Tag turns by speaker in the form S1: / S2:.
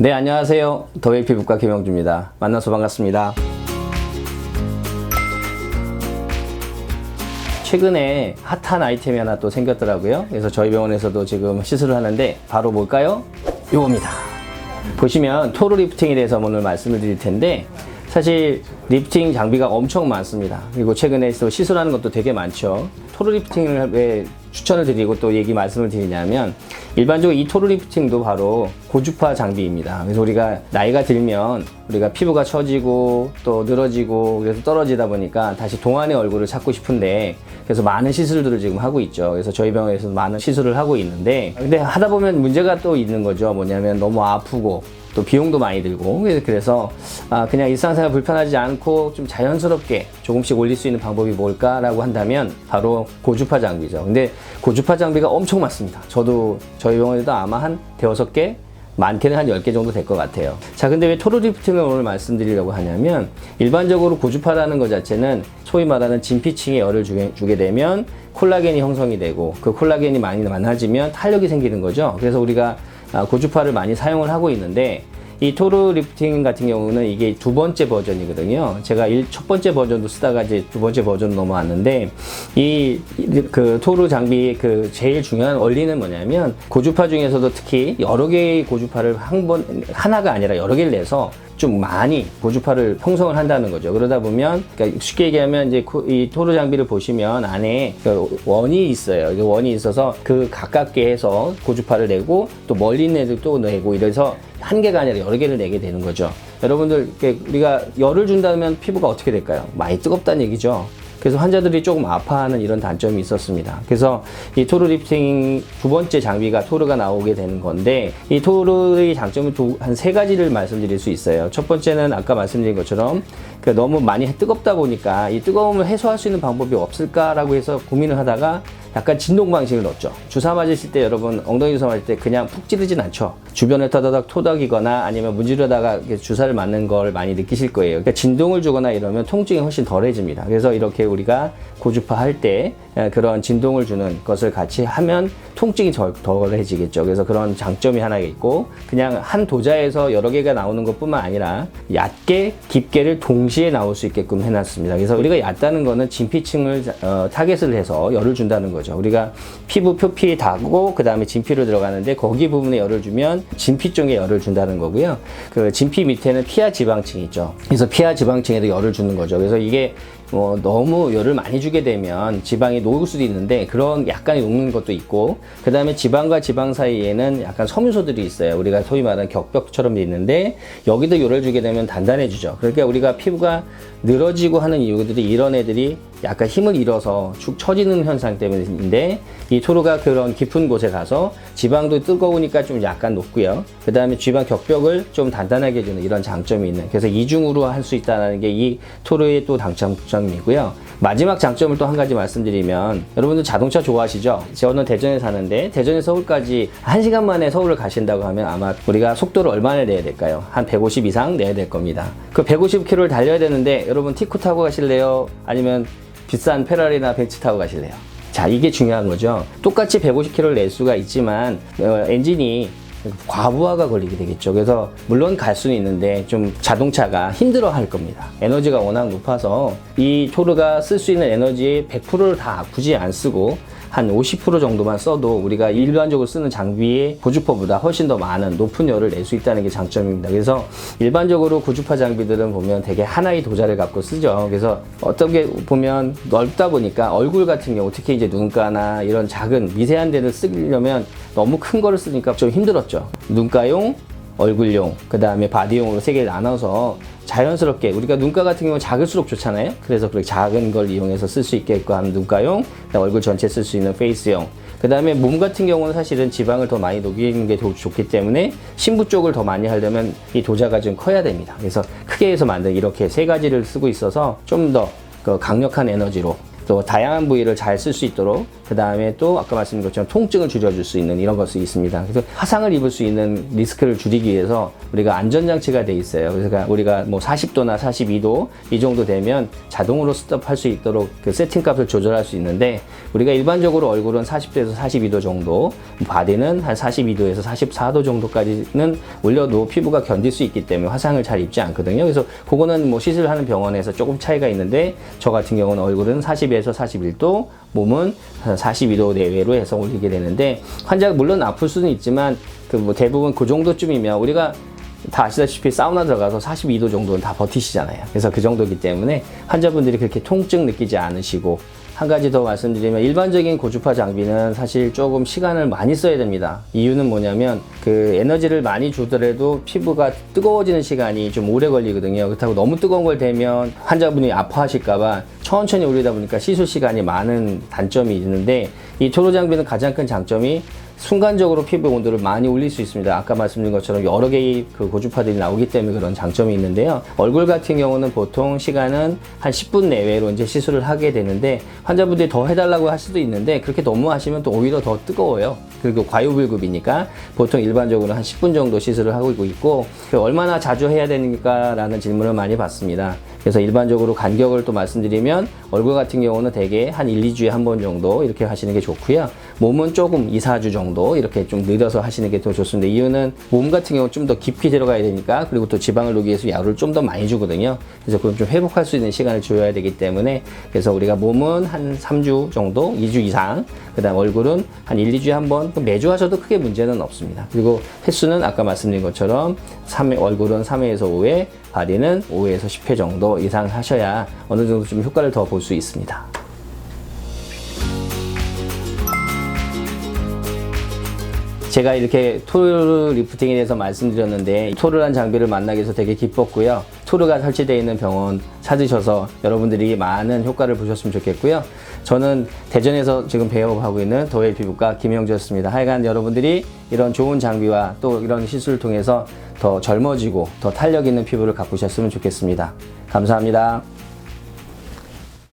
S1: 네, 안녕하세요. 더웨이 피부과 김영주입니다. 만나서 반갑습니다. 최근에 핫한 아이템이 하나 또 생겼더라고요. 그래서 저희 병원에서도 지금 시술을 하는데 바로 뭘까요? 요겁니다. 보시면 토르 리프팅에 대해서 오늘 말씀을 드릴 텐데 사실 리프팅 장비가 엄청 많습니다. 그리고 최근에 또 시술하는 것도 되게 많죠. 토르 리프팅을 왜 추천을 드리고 또 얘기 말씀을 드리냐면 일반적으로 이 토르 리프팅도 바로 고주파 장비입니다. 그래서 우리가 나이가 들면 우리가 피부가 처지고 또 늘어지고 그래서 떨어지다 보니까 다시 동안의 얼굴을 찾고 싶은데 그래서 많은 시술들을 지금 하고 있죠. 그래서 저희 병원에서 많은 시술을 하고 있는데 근데 하다 보면 문제가 또 있는 거죠. 뭐냐면 너무 아프고 또 비용도 많이 들고 그래서 아 그냥 일상생활 불편하지 않고 좀 자연스럽게 조금씩 올릴 수 있는 방법이 뭘까라고 한다면 바로 고주파 장비죠. 근데 고주파 장비가 엄청 많습니다. 저도 저희 병원에도 아마 한 대여섯 개 많게는 한 10개 정도 될 것 같아요. 자, 근데 왜 토르 리프팅을 오늘 말씀드리려고 하냐면, 일반적으로 고주파라는 것 자체는 소위 말하는 진피층에 열을 주게, 주게 되면 콜라겐이 형성이 되고, 그 콜라겐이 많이 많아지면 탄력이 생기는 거죠. 그래서 우리가 아, 고주파를 많이 사용을 하고 있는데, 이 토르 리프팅 같은 경우는 이게 두 번째 버전이거든요. 제가 일, 첫 번째 버전도 쓰다가 이제 두 번째 버전 넘어왔는데 이 그 토르 장비의 그 제일 중요한 원리는 뭐냐면 고주파 중에서도 특히 여러 개의 고주파를 한 번 하나가 아니라 여러 개를 내서 좀 많이 고주파를 형성을 한다는 거죠. 그러다 보면 그러니까 쉽게 얘기하면 이제 코- 이 토르 장비를 보시면 안에 그 원이 있어요. 이 원이 있어서 그 가깝게 해서 고주파를 내고 또 멀리 있는 애들 또 내고 이래서 한 개가 아니라 여러 개를 내게 되는 거죠. 여러분들 우리가 열을 준다면 피부가 어떻게 될까요? 많이 뜨겁다는 얘기죠. 그래서 환자들이 조금 아파하는 이런 단점이 있었습니다. 그래서 이 토르 리프팅 두 번째 장비가 토르가 나오게 되는 건데 이 토르의 장점은 한 세 가지를 말씀드릴 수 있어요. 첫 번째는 아까 말씀드린 것처럼 그 너무 많이 뜨겁다 보니까 이 뜨거움을 해소할 수 있는 방법이 없을까라고 해서 고민을 하다가 약간 진동 방식을 넣었죠. 주사 맞으실 때 여러분 엉덩이 주사 맞을 때 그냥 푹 찌르진 않죠. 주변에 타다닥 토닥이거나 아니면 문지르다가 주사를 맞는 걸 많이 느끼실 거예요. 그러니까 진동을 주거나 이러면 통증이 훨씬 덜해집니다. 그래서 이렇게 우리가 고주파 할 때 그런 진동을 주는 것을 같이 하면 통증이 덜, 덜해지겠죠. 그래서 그런 장점이 하나 있고 그냥 한 도자에서 여러 개가 나오는 것뿐만 아니라 얕게 깊게를 동시에 나올 수 있게끔 해놨습니다. 그래서 우리가 얕다는 거는 진피층을 어, 타겟을 해서 열을 준다는 거죠. 우리가 피부 표피에 닿고 그 다음에 진피로 들어가는데 거기 부분에 열을 주면 진피 쪽에 열을 준다는 거고요. 그 진피 밑에는 피하 지방층이 있죠. 그래서 피하 지방층에도 열을 주는 거죠. 그래서 이게 뭐 너무 열을 많이 주게 되면 지방이 녹을 수도 있는데 그런 약간의 녹는 것도 있고 그 다음에 지방과 지방 사이에는 약간 섬유소들이 있어요. 우리가 소위 말하는 격벽처럼 돼 있는데 여기도 열을 주게 되면 단단해지죠. 그러니까 우리가 피부가 늘어지고 하는 이유들이 이런 애들이 약간 힘을 잃어서 축 처지는 현상 때문인데 이 토르가 그런 깊은 곳에 가서 지방도 뜨거우니까 좀 약간 높고요. 그 다음에 지방 격벽을 좀 단단하게 해주는 이런 장점이 있는. 그래서 이중으로 할 수 있다는 게 이 토르의 또 장점이고요. 마지막 장점을 또 한 가지 말씀드리면 여러분들 자동차 좋아하시죠? 저는 대전에 사는데 대전에 서울까지 1시간 만에 서울을 가신다고 하면 아마 우리가 속도를 얼마나 내야 될까요? 한 150 이상 내야 될 겁니다. 그 150km를 달려야 되는데 여러분 티코 타고 가실래요? 아니면 비싼 페라리나 벤츠 타고 가실래요? 자, 이게 중요한 거죠. 똑같이 150km를 낼 수가 있지만 어, 엔진이 과부하가 걸리게 되겠죠. 그래서 물론 갈 수는 있는데 좀 자동차가 힘들어 할 겁니다. 에너지가 워낙 높아서 이 토르가 쓸 수 있는 에너지의 100%를 다 굳이 안 쓰고 한 50% 정도만 써도 우리가 일반적으로 쓰는 장비의 고주파보다 훨씬 더 많은 높은 열을 낼 수 있다는 게 장점입니다. 그래서 일반적으로 고주파 장비들은 보면 되게 하나의 도자를 갖고 쓰죠. 그래서 어떻게 보면 넓다 보니까 얼굴 같은 경우 특히 이제 눈가나 이런 작은 미세한 데를 쓰려면 너무 큰 거를 쓰니까 좀 힘들었죠. 눈가용, 얼굴용, 그 다음에 바디용으로 세 개를 나눠서 자연스럽게 우리가 눈가 같은 경우는 작을수록 좋잖아요. 그래서 그렇게 작은 걸 이용해서 쓸 수 있게끔 하는 눈가용, 그다음에 얼굴 전체 쓸 수 있는 페이스용. 그 다음에 몸 같은 경우는 사실은 지방을 더 많이 녹이는 게 더 좋기 때문에 심부 쪽을 더 많이 하려면 이 도자가 좀 커야 됩니다. 그래서 크게 해서 만든 이렇게 세 가지를 쓰고 있어서 좀더그 강력한 에너지로 또 다양한 부위를 잘 쓸 수 있도록 그 다음에 또 아까 말씀드린 것처럼 통증을 줄여줄 수 있는 이런 것이 있습니다. 그래서 화상을 입을 수 있는 리스크를 줄이기 위해서 우리가 안전장치가 돼 있어요. 그래서 우리가 뭐 40도나 42도 이 정도 되면 자동으로 스톱할 수 있도록 그 세팅 값을 조절할 수 있는데 우리가 일반적으로 얼굴은 40도에서 42도 정도, 바디는 한 42도에서 44도 정도까지는 올려도 피부가 견딜 수 있기 때문에 화상을 잘 입지 않거든요. 그래서 그거는 뭐 시술하는 병원에서 조금 차이가 있는데 저 같은 경우는 얼굴은 40에 서 41도, 몸은 42도 내외로 해서 올리게 되는데 환자가 물론 아플 수는 있지만 그 뭐 대부분 그 정도쯤이면 우리가 다 아시다시피 사우나 들어가서 42도 정도는 다 버티시잖아요. 그래서 그 정도이기 때문에 환자분들이 그렇게 통증 느끼지 않으시고 한 가지 더 말씀드리면 일반적인 고주파 장비는 사실 조금 시간을 많이 써야 됩니다. 이유는 뭐냐면 그 에너지를 많이 주더라도 피부가 뜨거워지는 시간이 좀 오래 걸리거든요. 그렇다고 너무 뜨거운 걸 대면 환자분이 아파하실까봐 천천히 올리다 보니까 시술 시간이 많은 단점이 있는데 이 토로 장비는 가장 큰 장점이 순간적으로 피부 온도를 많이 올릴 수 있습니다. 아까 말씀드린 것처럼 여러 개의 그 고주파들이 나오기 때문에 그런 장점이 있는데요. 얼굴 같은 경우는 보통 시간은 한 10분 내외로 이제 시술을 하게 되는데 환자분들이 더 해달라고 할 수도 있는데 그렇게 너무 하시면 또 오히려 더 뜨거워요. 그리고 과유불급이니까 보통 일반적으로 한 10분 정도 시술을 하고 있고 그 얼마나 자주 해야 되니까라는 질문을 많이 받습니다. 그래서 일반적으로 간격을 또 말씀드리면 얼굴 같은 경우는 대개 한 1, 2주에 한 번 정도 이렇게 하시는 게 좋고요. 몸은 조금 2, 4주 정도 이렇게 좀 늘려서 하시는 게 더 좋습니다. 이유는 몸 같은 경우 좀더 깊이 들어가야 되니까 그리고 또 지방을 녹이기 위해서 야를 좀 더 많이 주거든요. 그래서 그건 좀 회복할 수 있는 시간을 줘야 되기 때문에 그래서 우리가 몸은 한 3주 정도, 2주 이상, 그 다음 얼굴은 한 1, 2주에 한 번, 매주 하셔도 크게 문제는 없습니다. 그리고 횟수는 아까 말씀드린 것처럼 3회, 얼굴은 3회에서 5회, 바디는 5회에서 10회 정도 이상 하셔야 어느 정도 좀 효과를 더 볼 수 있습니다. 제가 이렇게 토르 리프팅에 대해서 말씀드렸는데 토르란 장비를 만나게 돼서 되게 기뻤고요. 토르가 설치되어 있는 병원 찾으셔서 여러분들이 많은 효과를 보셨으면 좋겠고요. 저는 대전에서 지금 배업하고 있는 도엘 피부과 김영주였습니다. 하여간 여러분들이 이런 좋은 장비와 또 이런 시술을 통해서 더 젊어지고 더 탄력 있는 피부를 가꾸셨으면 좋겠습니다. 감사합니다.